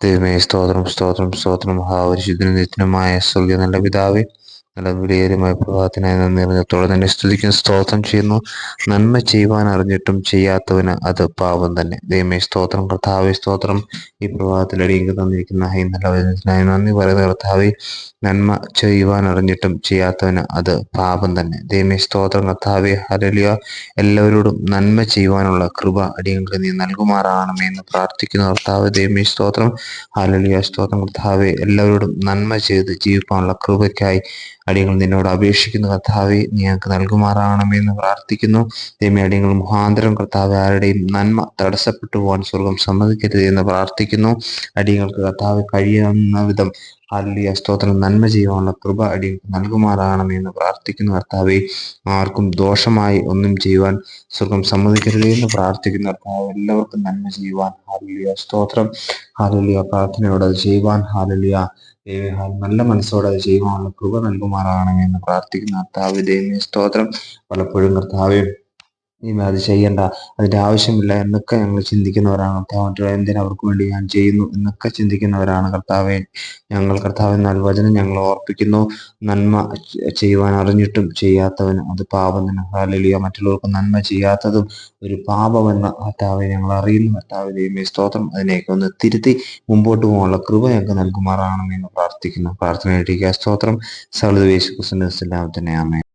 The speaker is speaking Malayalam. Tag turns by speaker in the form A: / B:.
A: ദൈവമേ സ്തോത്രം സ്തോത്രം സ്തോത്രം മഹാപരിശുദ്ധനും നിത്യനുമായ സ്വർഗീയ നല്ല പിതാവേ നല്ല വിലയേറുമായ പ്രഭാതത്തിനായി നന്ദി അറിഞ്ഞത്തോടെ തന്നെ സ്തുതിക്കും സ്തോത്രം ചെയ്യുന്നു. നന്മ ചെയ്യുവാൻ അറിഞ്ഞിട്ടും ചെയ്യാത്തവന് അത് പാപം തന്നെ. ദൈവമേ സ്തോത്രം. കർത്താവെ സ്തോത്രം. ഈ പ്രഭാതത്തിൽ അടിയെങ്കിൽ തന്നിരിക്കുന്ന ഈ നല്ല വചനത്തിനായി നന്ദി പറയുന്ന. കർത്താവെ നന്മ ചെയ്യുവാൻ അറിഞ്ഞിട്ടും ചെയ്യാത്തവന് അത് പാപം തന്നെ. ദൈവമേ സ്തോത്രം. കർത്താവെ ഹരലിയ എല്ലാവരോടും നന്മ ചെയ്യുവാനുള്ള കൃപ അടിയങ്ങൾക്ക് നീ നൽകുമാറാണമേ എന്ന് പ്രാർത്ഥിക്കുന്ന. കർത്താവ് ദൈവമേ സ്തോത്രം. ഹരലിയ സ്തോത്രം. കർത്താവെ എല്ലാവരോടും നന്മ ചെയ്ത് ജീവിക്കാനുള്ള കൃപയ്ക്കായി അടിയങ്ങൾ നിന്നോട് അപേക്ഷിക്കുന്നു കർത്താവെ നീ ഞങ്ങൾക്ക് നൽകുമാറാകണമെന്ന് പ്രാർത്ഥിക്കുന്നു. ദൈവമേ അടിയങ്ങൾ മുഖാന്തരം കർത്താവ് ആരുടെയും നന്മ തടസ്സപ്പെട്ടു പോകാൻ സ്വർഗം സമ്മതിക്കരുത് എന്ന് പ്രാർത്ഥിക്കുന്നു. അടിയങ്ങൾക്ക് കർത്താവ് കഴിയുന്ന വിധം ഹാലിയ സ്തോത്രം. നന്മ ചെയ്യുവാനുള്ള കൃപ അടിയങ്ങൾക്ക് നൽകുമാറാകണമെന്ന് പ്രാർത്ഥിക്കുന്ന കർത്താവെ. ആർക്കും ദോഷമായി ഒന്നും ചെയ്യുവാൻ സുഖം സമ്മതിക്കരുതേ എന്ന് പ്രാർത്ഥിക്കുന്ന കർത്താവ്. എല്ലാവർക്കും നന്മ ചെയ്യുവാൻ. ഹാലിയ സ്തോത്രം. ഹാലിയ പ്രാർത്ഥനയോട് അത് ചെയ്യുവാൻ. ഹാലിയ നല്ല മനസ്സോടെ അത് ചെയ്യുവാനുള്ള കൃപ നൽകുമാറാകണമേ എന്ന് പ്രാർത്ഥിക്കുന്ന കർത്താവ്. ദൈവമേ സ്തോത്രം. പലപ്പോഴും കർത്താവ് നീ അത് ചെയ്യണ്ട. അതിന്റെ ആവശ്യമില്ല എന്നൊക്കെ ഞങ്ങൾ ചിന്തിക്കുന്നവരാണ്. കർത്താവ് മറ്റുള്ള എന്തിനു അവർക്ക് വേണ്ടി ഞാൻ ചെയ്യുന്നു എന്നൊക്കെ ചിന്തിക്കുന്നവരാണ് കർത്താവെ. ഞങ്ങൾ കർത്താവ് എന്നാൽ വചനം ഞങ്ങൾ ഓർപ്പിക്കുന്നു. നന്മ ചെയ്യുവാൻ അറിഞ്ഞിട്ടും ചെയ്യാത്തവന് അത് പാപം തന്നെ. ഹാലലിയ മറ്റുള്ളവർക്ക് നന്മ ചെയ്യാത്തതും ഒരു പാപമെന്ന കർത്താവെ ഞങ്ങൾ അറിയുന്നു. കർത്താവിനെയും സ്തോത്രം. അതിനെയൊക്കെ ഒന്ന് തിരുത്തി മുമ്പോട്ട് പോകാനുള്ള കൃപ ഞങ്ങൾക്ക് നൽകുമാറാണെന്ന് പ്രാർത്ഥിക്കുന്നു. പ്രാർത്ഥന സ്തോത്രം. ക്രിസ്തുവിന്റെ നാമത്തിൽ തന്നെ. ആമേൻ.